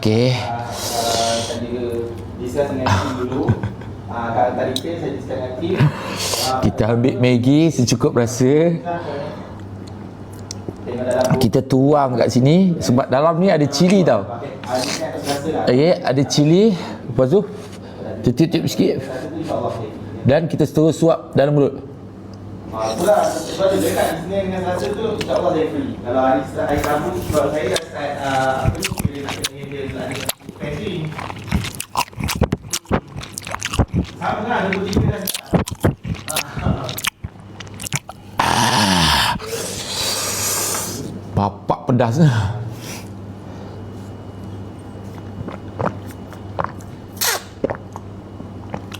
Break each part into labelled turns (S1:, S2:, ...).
S1: Okey.
S2: Saya discuss dengan tim dulu Kalau tadi pay saya discuss dengan tim
S1: Kita ambil Maggi secukup rasa. Kita tuang kat sini sebab dalam ni ada cili tau.
S2: Okey,
S1: ada cili. Lepas tu tiup-tiup sikit dan kita terus suap dalam mulut.
S2: Ah, itulah sebab dia dekat di sini dengan rasa tu insyaAllah saya free Kalau hari, hari Rabu sebab saya apa ni bila nak kena dia ada pantry Sama lah, ada tiga dah
S1: Bapak pedas ni.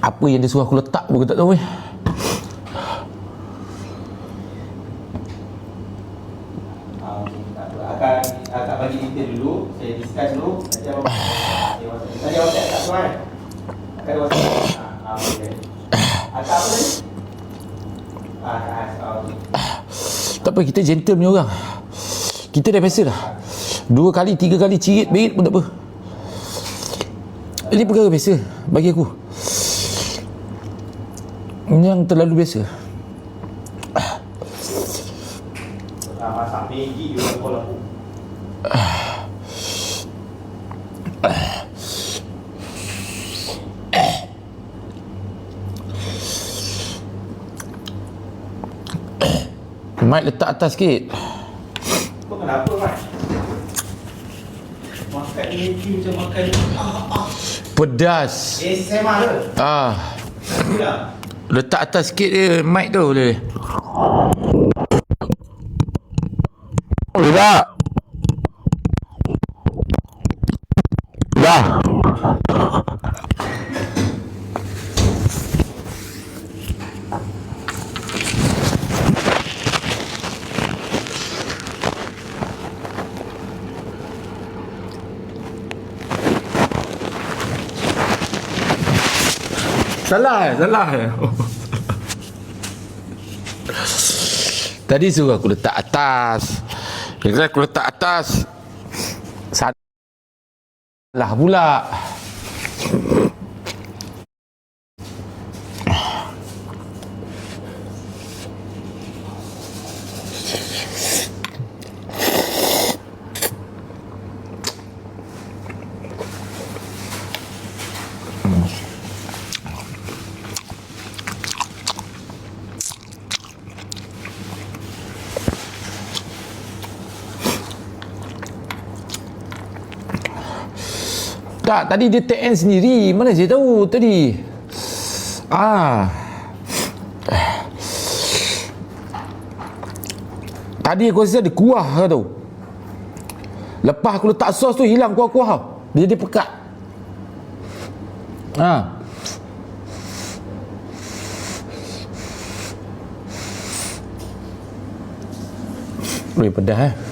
S1: Apa yang dia suruh aku letak pun aku tak tahu eh.
S2: Ah, tuan? Akan ada WhatsApp. Ah, ah, apa tadi? Ah, ah, ah.
S1: Tak apa, kita gentle punya orang. Kita dah biasa dah. Dua kali, tiga kali cirit, berit pun tak apa. Ini perkara biasa bagi aku. Ini yang terlalu biasa.
S2: Ah, masak Maggi juga call aku.
S1: Mic letak atas sikit.
S2: Kau kenapa, Mat? Makan Maggi macam makan ah, ah.
S1: Pedas.
S2: ASMR ke?
S1: Ah,
S2: Tidak.
S1: letak atas sikit dia mic tu boleh. Dah. Dah. Salah eh? Salah eh? Tadi suruh aku letak atas Kira aku letak atas Salah pula Tak, tadi dia take end sendiri. Mana saya tahu tadi? Ah. Tadi aku rasa ada kuah ke tu. Lepas aku letak sos tu hilang kuah-kuah tau. Dia jadi pekat. Ha. Boleh pedas eh.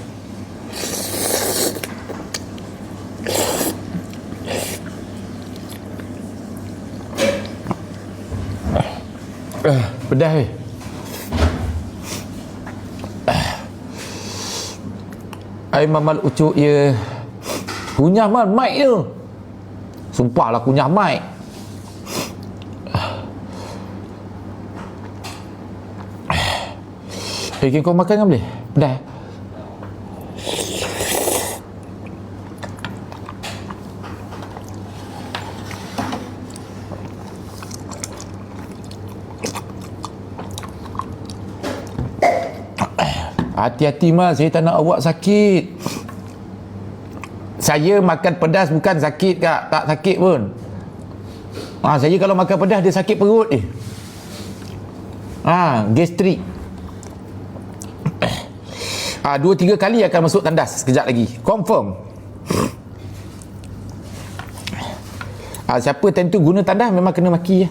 S1: Eh, pedas eh. Ai mamal ucuk ye. Kunyah mal mic je. Sumpahlah kunyah mic. Eh, kau makan kan boleh? Pedas. Hati-hati mal, saya tak nak awak sakit. Saya makan pedas bukan sakit kak, tak sakit pun. Ha, saya kalau makan pedas dia sakit perut eh. Ha, gastrik. Ha, dua tiga kali akan masuk tandas sekejap lagi. Confirm. Ha, siapa tentu guna tandas memang kena maki ya.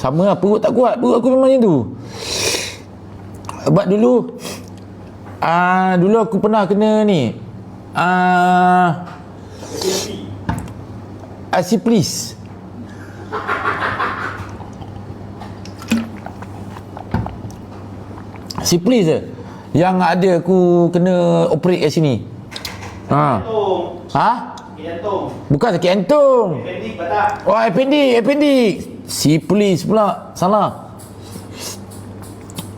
S1: Sama lah perut tak kuat Perut aku memang macam tu Sebab dulu uh, Dulu aku pernah kena ni ah, ah, uh, Asi please Asi please je Yang ada aku kena operate kat sini Ha. Ha? Bukan sakit entung.
S2: Appendix patah.
S1: Oh, appendix, appendix. Siplis pula. Salah.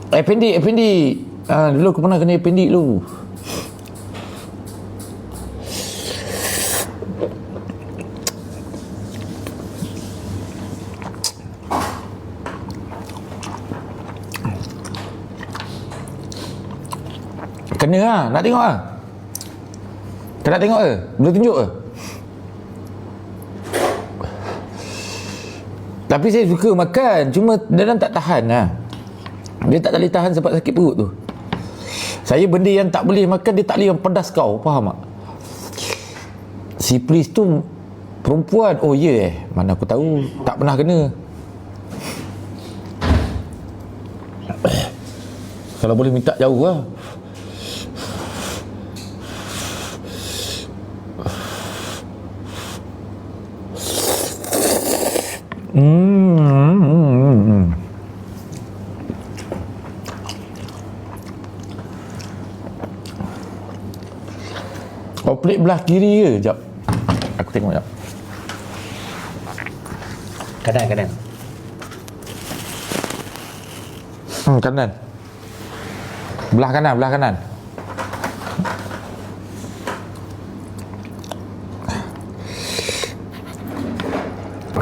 S1: Appendix, appendix. Ha, dulu aku pernah kena appendix dulu. Kena lah. Nak tengok lah. Kau nak tengok ke? Boleh tunjuk ke? Tapi saya suka makan. Cuma dalam tak tahan lah. Dia tak boleh tahan sebab sakit perut tu. Saya benda yang tak boleh makan, dia tak boleh yang pedas kau. Faham tak? Si Pris tu perempuan. Oh ya yeah. Mana aku tahu. Tak pernah kena. Kalau boleh minta jauh lah. Hmm. Kau pelik belah kiri ke? Sekejap. Aku tengok sekejap.
S2: Kanan, kanan.
S1: Hmm, kanan. Belah kanan, belah kanan.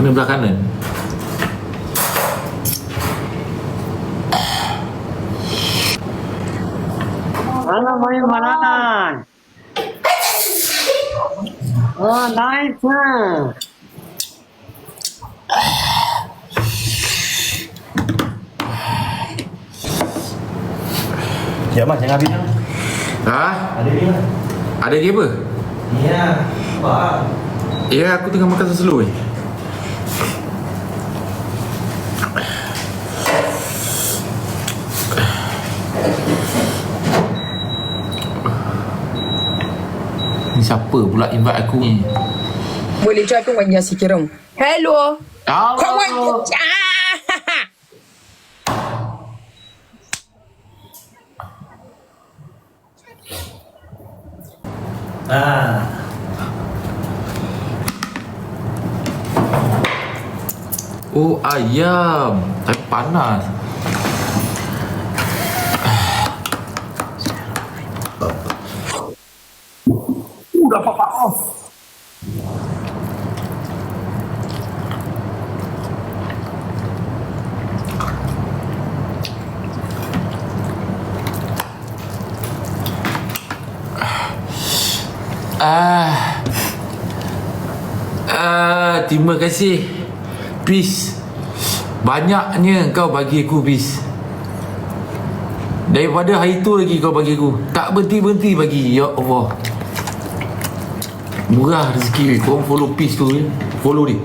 S1: Mana belah kanan?
S3: Halo, main makanan. Oh, nice. huh?
S2: Ya mas, jangan habis.
S1: Ha?
S2: Ada mas.
S1: Ada dia apa?
S2: Ya. Wah.
S1: Ya, aku tengah makan seselu ni. ni siapa pula invite aku? Ni
S4: boleh join aku Wanya si Kirong hello. Hello. Kau
S1: Wan
S4: ah.
S2: ah.
S1: Oh ayam. Tapi panas. Ah. Ah, terima kasih. Peace. Banyaknya kau bagi aku peace. Daripada hari tu lagi kau bagi aku. Tak berhenti-berhenti bagi. Ya Allah. Murah rezeki Kau follow peace tu eh. Follow dia.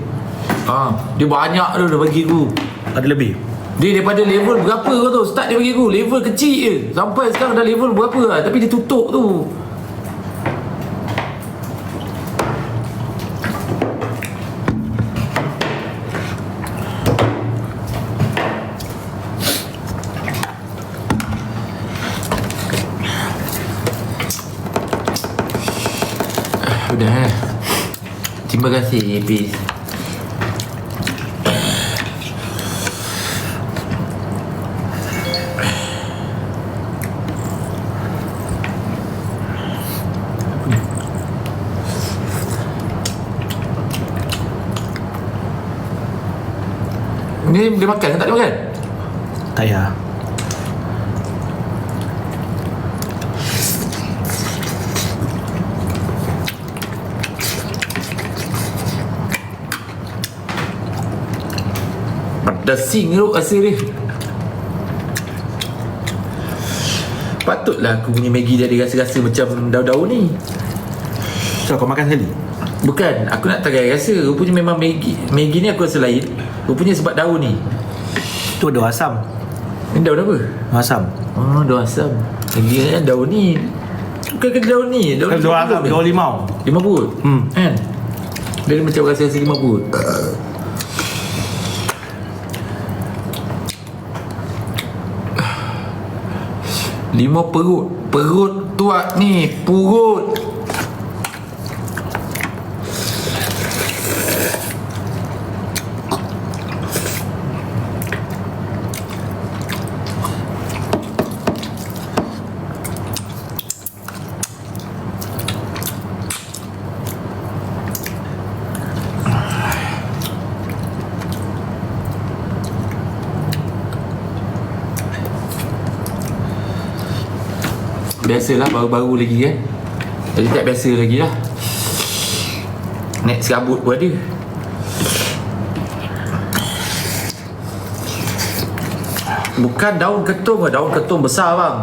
S1: Ha, dia banyak tu dah bagi aku.
S2: Ada lebih.
S1: Dia daripada level berapa kau tahu? Start dia bagi aku. Level kecil je. Sampai sekarang dah level berapa lah. Tapi dia tutup tu. Udah eh. Terima kasih Peace. Ni boleh makan ke tak boleh makan?
S2: Tak payah.
S1: Pedasing tu rasa dia Patutlah aku punya Maggi ada rasa-rasa macam daun-daun ni
S2: So kau makan sekali?
S1: Bukan, aku nak try rasa Rupanya memang Maggi Maggi ni aku rasa lain Rupanya sebab daun ni
S2: Tu daun asam.
S1: Ni daun apa?
S2: Asam.
S1: Oh, daun asam Maggi ni daun ni Bukan ke daun ni Daun,
S2: Kan daun asam, daun limau.
S1: Lima perut
S2: Hmm.
S1: Kan Dia macam rasa-rasa lima perut Lima perut. Perut tuak ni Purut Biasalah baru-baru lagi kan Jadi tak biasa lagi lah. Naik serabut pun ada. Bukan daun ketum lah Daun ketum besar bang.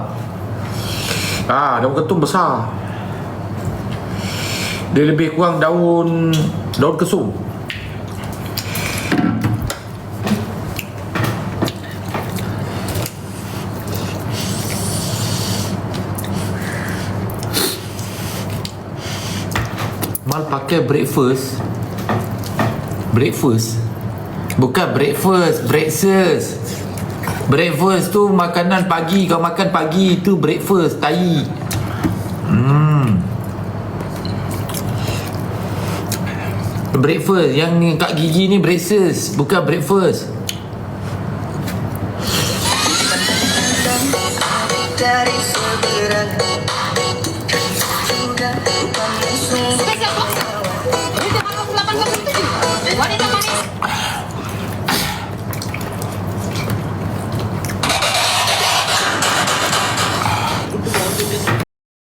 S1: Ah, daun ketum besar. Dia lebih kurang daun Daun kesum Mal pakai breakfast. Breakfast. Bukan breakfast Breakfast. Breakfast tu makanan pagi. Kau makan pagi tu breakfast Tai. Hmm. Breakfast. Yang kat gigi ni breakfast Bukan breakfast. Dari segera.